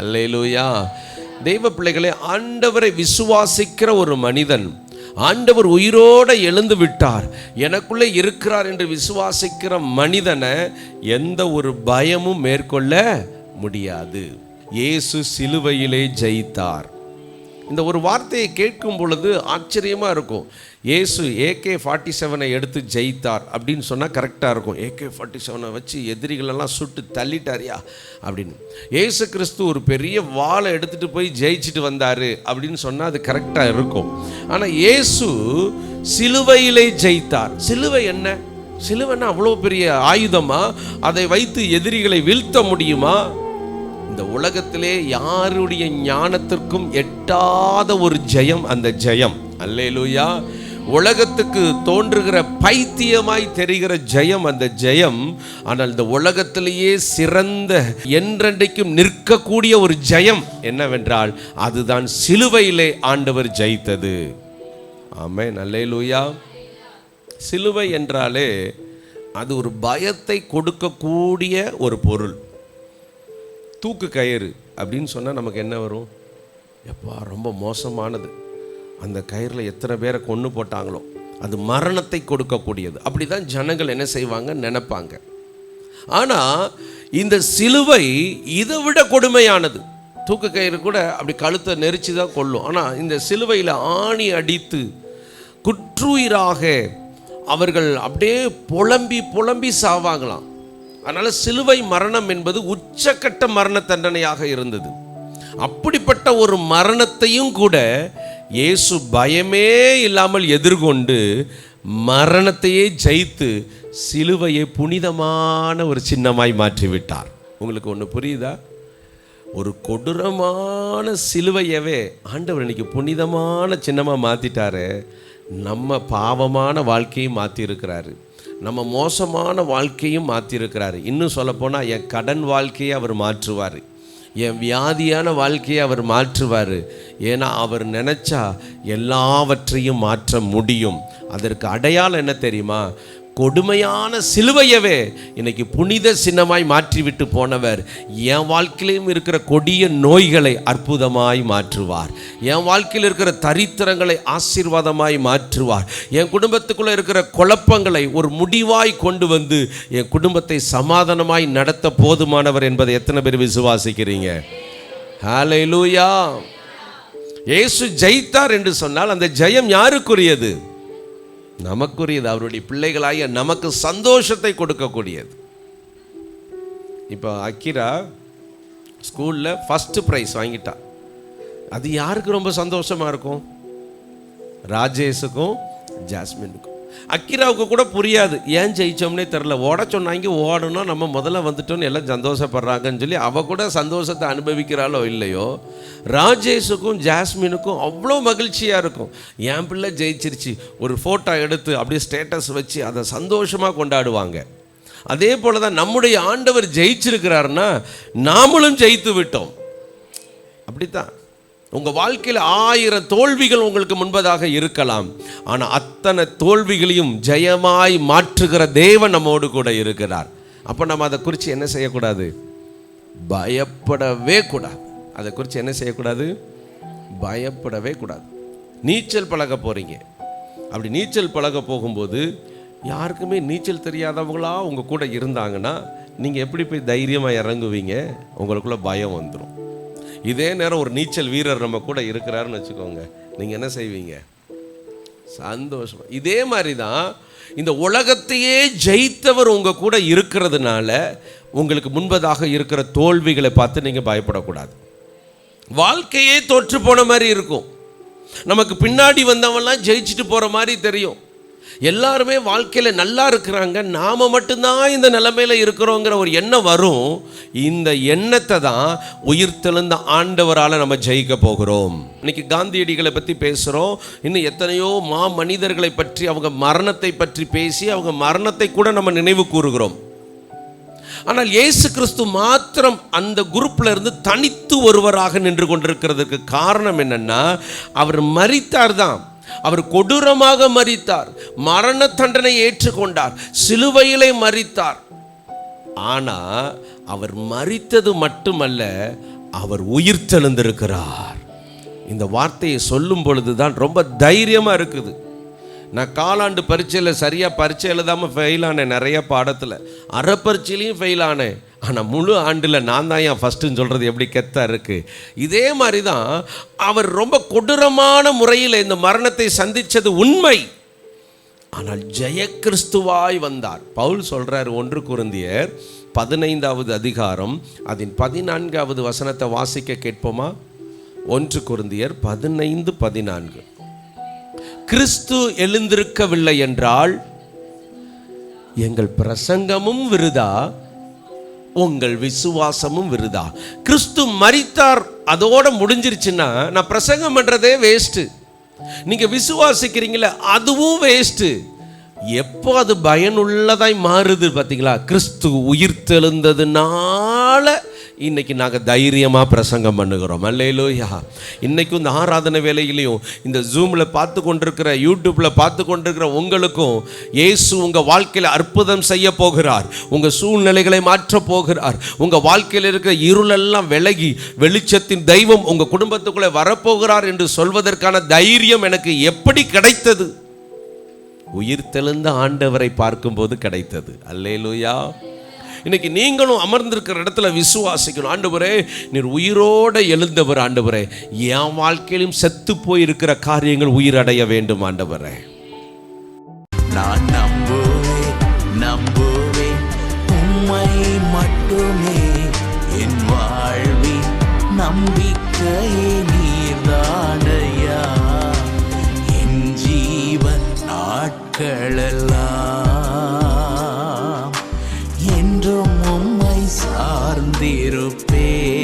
அல்லேலூயா. தெய்வ பிள்ளைகளே ஆண்டவரை விசுவாசிக்கிற ஒரு மனிதன் ஆண்டவர் உயிரோட எழுந்து விட்டார் எனக்குள்ளே இருக்கிறார் என்று விசுவாசிக்கிற மனிதனை எந்த ஒரு பயமும் மேற்கொள்ள முடியாது. இயேசு சிலுவையிலே ஜெயித்தார். இந்த ஒரு வார்த்தையை கேட்கும் பொழுது ஆச்சரியமாக இருக்கும். இயேசு ஏகே ஃபார்ட்டி செவனை எடுத்து ஜெயித்தார் அப்படின்னு சொன்னால் கரெக்டாக இருக்கும். ஏகே ஃபார்ட்டி செவனை வச்சு எதிரிகளெல்லாம் சுட்டு தள்ளிட்டாரியா அப்படின்னு. இயேசு கிறிஸ்து ஒரு பெரிய வாளை எடுத்துகிட்டு போய் ஜெயிச்சுட்டு வந்தார் அப்படின்னு சொன்னால் அது கரெக்டாக இருக்கும். ஆனால் இயேசு சிலுவையிலே ஜெயித்தார். சிலுவை என்ன? சிலுவைன்னா அவ்வளோ பெரிய ஆயுதமா? அதை வைத்து எதிரிகளை வீழ்த்த முடியுமா? இந்த உலகத்திலே யாருடைய ஞானத்திற்கும் எட்டாத ஒரு ஜெயம் அந்த ஜெயம். அல்லேலூயா. உலகத்துக்கு தோன்றுகிற பைத்தியமாய் தெரிகிற ஜெயம் அந்த ஜெயம். ஆனால் இந்த உலகத்திலேயே சிறந்த என்றென்றைக்கும் நிற்கக்கூடிய ஒரு ஜெயம் என்னவென்றால் அதுதான் சிலுவையிலே ஆண்டவர் ஜெயித்தது. ஆமே நல்லேலூயா சிலுவை என்றாலே அது ஒரு பயத்தை கொடுக்கக்கூடிய ஒரு பொருள். தூக்கு கயிறு அப்படின்னு சொன்னால் நமக்கு என்ன வரும்? எப்பா ரொம்ப மோசமானது. அந்த கயிறில் எத்தனை பேரை கொன்று போட்டாங்களோ அது மரணத்தை கொடுக்கக்கூடியது. அப்படி தான் ஜனங்கள் என்ன செய்வாங்க? நினைப்பாங்க. ஆனால் இந்த சிலுவை இதை விட கொடுமையானது. தூக்கு கயிறு கூட அப்படி கழுத்தை நெரிச்சு தான் கொள்ளும் ஆனால் இந்த சிலுவையில் ஆணி அடித்து குற்றுயிராக அவர்கள் அப்படியே புலம்பி புலம்பி சாவாங்களாம். அதனால் சிலுவை மரணம் என்பது உச்சக்கட்ட மரண தண்டனையாக இருந்தது. அப்படிப்பட்ட ஒரு மரணத்தையும் கூட இயேசு பயமே இல்லாமல் எதிர்கொண்டு மரணத்தையே ஜெயித்து சிலுவையை புனிதமான ஒரு சின்னமாய் மாற்றிவிட்டார். உங்களுக்கு ஒன்று புரியுதா? ஒரு கொடூரமான சிலுவையவே ஆண்டவர் இன்னைக்கு புனிதமான சின்னமாக மாற்றிட்டாரு நம்ம பாவமான வாழ்க்கையும் மாற்றிருக்கிறாரு நம்ம மோசமான வாழ்க்கையும் மாற்றிருக்கிறாரு இன்னும் சொல்லப்போனால் என் கடன் வாழ்க்கையை அவர் மாற்றுவார். என் வியாதியான வாழ்க்கையை அவர் மாற்றுவார். ஏன்னா அவர் நினச்சா எல்லாவற்றையும் மாற்ற முடியும். அதற்கு அடையாளம் என்ன தெரியுமா? கொடுமையான சிலுவையவே இன்னைக்கு புனித சின்னமாய் மாற்றிவிட்டு போனவர். என் வாழ்க்கையிலும் இருக்கிற கொடிய நோய்களை அற்புதமாய் மாற்றுவார். என் வாழ்க்கையில் இருக்கிற தரித்திரங்களை ஆசீர்வாதமாய் மாற்றுவார். என் குடும்பத்துக்குள்ளே இருக்கிற குழப்பங்களை ஒரு முடிவாய் கொண்டு வந்து என் குடும்பத்தை சமாதானமாய் நடத்த போதுமானவர் என்பதை எத்தனை பேர் விசுவாசிக்கிறீங்க? ஹalleluya இயேசு ஜெயித்தார் என்று சொன்னால் அந்த ஜெயம் யாருக்குரியது? நமக்குரியது அவருடைய பிள்ளைகளாகிய நமக்கு சந்தோஷத்தை கொடுக்கக்கூடியது. இப்போ அக்கிரா ஸ்கூலில் ஃபஸ்ட்டு ப்ரைஸ் வாங்கிட்டா. அது யாருக்கு ரொம்ப சந்தோஷமாக இருக்கும்? ராஜேஷுக்கும் ஜாஸ்மினுக்கும். அக்கிராவுக்கு கூட புரியாது. ஏன் ஜெயிச்சோம்னே தெரில ஓட சொன்னாங்க ஓடணும் நம்ம முதல்ல வந்துட்டோம்னு எல்லாம் சந்தோஷப்படுறாங்கன்னு சொல்லி அவள் கூட சந்தோஷத்தை அனுபவிக்கிறாளோ இல்லையோ ராஜேஷுக்கும் ஜாஸ்மினுக்கும் அவ்வளோ மகிழ்ச்சியாக இருக்கும். என் பிள்ளை ஜெயிச்சிருச்சு. ஒரு ஃபோட்டோ எடுத்து அப்படியே ஸ்டேட்டஸ் வச்சு அதை சந்தோஷமாக கொண்டாடுவாங்க. அதே போல தான் நம்முடைய ஆண்டவர் ஜெயிச்சிருக்கிறாருன்னா நாமளும் ஜெயித்து விட்டோம். அப்படித்தான். உங்கள் வாழ்க்கையில் ஆயிரம் தோல்விகள் உங்களுக்கு முன்பதாக இருக்கலாம். ஆனால் அத்தனை தோல்விகளையும் ஜெயமாய் மாற்றுகிற தேவன் நம்மோடு கூட இருக்கிறார். அப்போ நம்ம அதை குறித்து என்ன செய்யக்கூடாது? பயப்படவே கூடாது. அதை குறித்து என்ன செய்யக்கூடாது? பயப்படவே கூடாது. நீச்சல் பழக போகிறீங்க அப்படி நீச்சல் பழக போகும்போது யாருக்குமே நீச்சல் தெரியாதவங்களா உங்கள் கூட இருந்தாங்கன்னா நீங்கள் எப்படி போய் தைரியமாக இறங்குவீங்க? உங்களுக்குள்ள பயம் வந்துடும் இதே நேரம் ஒரு நீச்சல் வீரர் நம்ம கூட இருக்கிறாருன்னு வச்சுக்கோங்க. நீங்கள் என்ன செய்வீங்க? சந்தோஷம். இதே மாதிரி தான் இந்த உலகத்தையே ஜெயித்தவர் உங்கள் கூட இருக்கிறதுனால உங்களுக்கு முன்பதாக இருக்கிற தோல்விகளை பார்த்து நீங்கள் பயப்படக்கூடாது. வாழ்க்கையே தோற்று போன மாதிரி இருக்கும். நமக்கு பின்னாடி வந்தவன்லாம் ஜெயிச்சுட்டு போகிற மாதிரி தெரியும். எல்லாருமே வாழ்க்கையில் நல்லா இருக்கிறாங்க. நாம் மட்டும்தான் இந்த நிலைமையில் இருக்கிறோங்கிற ஒரு எண்ணம் வரும். இந்த எண்ணத்தை தான் உயிர்த்தெழுந்த ஆண்டவரால் நம்ம ஜெயிக்க போகிறோம். இன்னைக்கு காந்தியடிகளை பற்றி பேசுகிறோம் இன்னும் எத்தனையோ மா மனிதர்களை பற்றி அவங்க மரணத்தை பற்றி பேசி அவங்க மரணத்தை கூட நம்ம நினைவு கூறுகிறோம். ஆனால் இயேசு கிறிஸ்து மாத்திரம் அந்த குரூப்ல இருந்து தனித்து ஒருவராக நின்று கொண்டிருக்கிறதுக்கு காரணம் என்னன்னா அவர் மறித்தார் தான் அவர் கொடூரமாக மறித்தார் மரண தண்டனை ஏற்றுக்கொண்டார். சிலுவையிலே மறித்தார் ஆனா அவர் மறித்தது மட்டுமல்ல அவர் உயிர்த்தெழுந்திருக்கிறார். இந்த வார்த்தையை சொல்லும் பொழுது தான் ரொம்ப தைரியமாக இருக்குது. நான் காலாண்டு பரீட்சையில் சரியாக பரீட்சை எழுதாமல் ஃபெயில் ஆனேன் நிறைய பாடத்தில். அரை பரீட்சையிலையும் ஃபெயில் ஆனேன். ஆனால் முழு ஆண்டில் நான் தான் ஏன் ஃபஸ்ட்டுன்னு சொல்கிறது எப்படி கெத்தாக இருக்குது இதே மாதிரி தான் அவர் ரொம்ப கொடூரமான முறையில் இந்த மரணத்தை சந்தித்தது உண்மை. ஆனால் ஜெய கிறிஸ்துவாய் வந்தார். பவுல் சொல்கிறார் ஒன்று குருந்தியர் பதினைந்தாவது அதிகாரம் அதன் பதினான்காவது வசனத்தை வாசிக்க கேட்போமா? ஒன்று குருந்தியர் பதினைந்து பதினான்கு. கிறிஸ்து எழுந்திருக்கவில்லை என்றால் எங்கள் பிரசங்கமும் விருதா? உங்கள் விசுவாசமும் விருதா? கிறிஸ்து மறித்தார் அதோட முடிஞ்சிருச்சுன்னா நான் பிரசங்கம் பண்றதே வேஸ்ட்டு நீங்க விசுவாசிக்கிறீங்களே அதுவும் வேஸ்ட்டு எப்போ அது பயனுள்ளதாய் மாறுது பார்த்தீங்களா கிறிஸ்து உயிர்த்தெழுந்ததுனால இன்னைக்கு நாங்கள் தைரியமாக பிரசங்கம் பண்ணுகிறோம். அல்லையிலோயா இன்னைக்கும் இந்த ஆராதனை வேலையிலையும் இந்த ஜூமில் பார்த்து கொண்டிருக்கிற யூடியூப்பில் பார்த்து கொண்டிருக்கிற உங்களுக்கும் இயேசு உங்கள் வாழ்க்கையில் அற்புதம் செய்ய போகிறார். உங்கள் சூழ்நிலைகளை மாற்றப் போகிறார். உங்கள் வாழ்க்கையில் இருக்கிற இருளெல்லாம் விலகி வெளிச்சத்தின் தெய்வம் உங்கள் குடும்பத்துக்குள்ளே வரப்போகிறார் என்று சொல்வதற்கான தைரியம் எனக்கு எப்படி கிடைத்தது? உயிர் தெளிந்த ஆண்டவரை பார்க்கும்போது கிடைத்தது. அல்லேலூயா. இன்னைக்கு நீங்களும் அமர்ந்திருக்கிற இடத்துல விசுவாசிக்கணும். ஆண்டவரே நீர் உயிரோட எழுந்தவர் ஆண்டவரே. என் வாழ்க்கையிலும் செத்து போயிருக்கிற காரியங்கள் உயிரடைய வேண்டும் ஆண்டவரே. நான் நம்புவேன் நம்புவேன். உம்மை மட்டுமே என் வாழ்வின் நம்பிக்கையே நீர்தானையா? என் ஜீவன் நாட்களெல்லாம் Yeah.